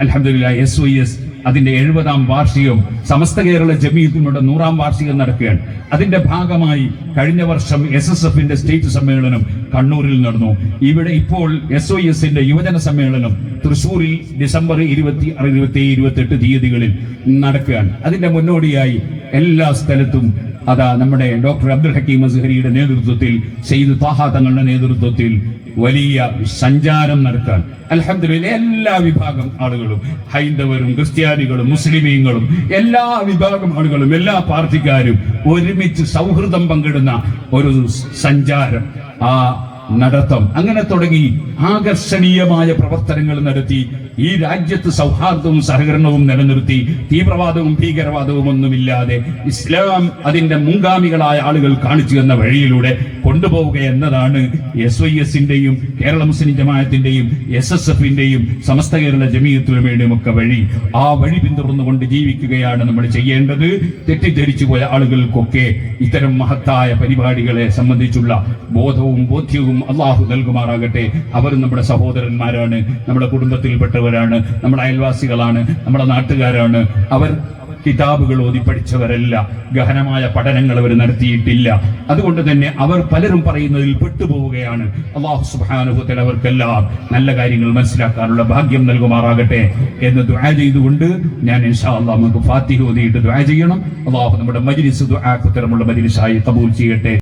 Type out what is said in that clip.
അലഹദില്ല S O S അതിന്റെ എഴുപതാം വാർഷികം സമസ്ത കേരള ജമീത്തിനോട് നൂറാം വാർഷികം നടക്കുകയാണ്. അതിന്റെ ഭാഗമായി കഴിഞ്ഞ വർഷം എസ് എസ് എഫിന്റെ സ്റ്റേറ്റ് സമ്മേളനം കണ്ണൂരിൽ നടന്നു. ഇവിടെ ഇപ്പോൾ എസ് ഒ എസിന്റെ യുവജന സമ്മേളനം തൃശൂരിൽ ഡിസംബർ ഇരുപത്തി ഇരുപത്തി ഇരുപത്തെട്ട് തീയതികളിൽ നടക്കുകയാണ്. അതിന്റെ മുന്നോടിയായി എല്ലാ സ്ഥലത്തും അതാ നമ്മുടെ ഡോക്ടർ അബ്ദുൽ ഹക്കീം അസ്ഹരിയുടെ നേതൃത്വത്തിൽ സെയ്ദ് താഹ തങ്ങളുടെ നേതൃത്വത്തിൽ വലിയ സഞ്ചാരം നടത്താൻ. അലഹദില്ല എല്ലാ വിഭാഗം ആളുകളും ഹൈന്ദവരും ക്രിസ്ത്യാനികളും മുസ്ലിമീങ്ങളും എല്ലാ വിഭാഗം ആളുകളും എല്ലാ പാർട്ടിക്കാരും ഒരുമിച്ച് സൗഹൃദം പങ്കിടുന്ന ഒരു സഞ്ചാരം. ആ നടത്തം. അങ്ങനെ തുടങ്ങി ആകർഷണീയമായ പ്രവർത്തനങ്ങൾ നടത്തി. ഈ രാജ്യത്ത് സൗഹാർദ്ദവും സഹകരണവും നിലനിർത്തി. തീവ്രവാദവും ഭീകരവാദവും ഒന്നുമില്ലാതെ ഇസ്ലാം അതിന്റെ മുൻഗാമികളായ ആളുകൾ കാണിച്ചു തന്ന വഴിയിലൂടെ കൊണ്ടുപോവുക എന്നതാണ് എസ് ഐ എസിന്റെയും കേരള മുസ്ലിം ജമാഅത്തിന്റെയും എസ് എസ് എഫിന്റെയും സമസ്ത കേരള ജമീയത്തുലമയുടെയും ഒക്കെ വഴി ആ വഴി പിന്തുടർന്നുകൊണ്ട് ജീവിക്കുകയാണ് നമ്മൾ ചെയ്യേണ്ടത്. തെറ്റിദ്ധരിച്ചു പോയ ആളുകൾക്കൊക്കെ ഇത്തരം മഹത്തായ പരിപാടികളെ സംബന്ധിച്ചുള്ള ബോധവും ബോധ്യവും അള്ളാഹു നൽകുമാറാകട്ടെ. അവർ നമ്മുടെ സഹോദരന്മാരാണ് നമ്മുടെ കുടുംബത്തിൽപ്പെട്ടവരാണ് നമ്മുടെ അയൽവാസികളാണ് നമ്മുടെ നാട്ടുകാരാണ്. അവർ കിതാബുകൾ ഓതി പഠിച്ചവരല്ല ഗഹനമായ പഠനങ്ങൾ അവർ നടത്തിയിട്ടില്ല. അതുകൊണ്ട് തന്നെ അവർ പലരും പറയുന്നതിൽ പെട്ടുപോവുകയാണ്. അള്ളാഹു സുബാനുഭവത്തിൽ അവർക്കെല്ലാം നല്ല കാര്യങ്ങൾ മനസ്സിലാക്കാനുള്ള ഭാഗ്യം നൽകുമാറാകട്ടെ എന്ന് ദുആ ചെയ്തുകൊണ്ട് ഞാൻ ഇൻഷാ അള്ളാഹ് നമുക്ക് ഫാത്തിഹ ഓതിയിട്ട് ദുആ ചെയ്യണം. അള്ളാഹു നമ്മുടെ മജിലിസ് ദുആ കുത്തരമുള്ള മജ്ലിസായി കബൂൽ ചെയ്യട്ടെ.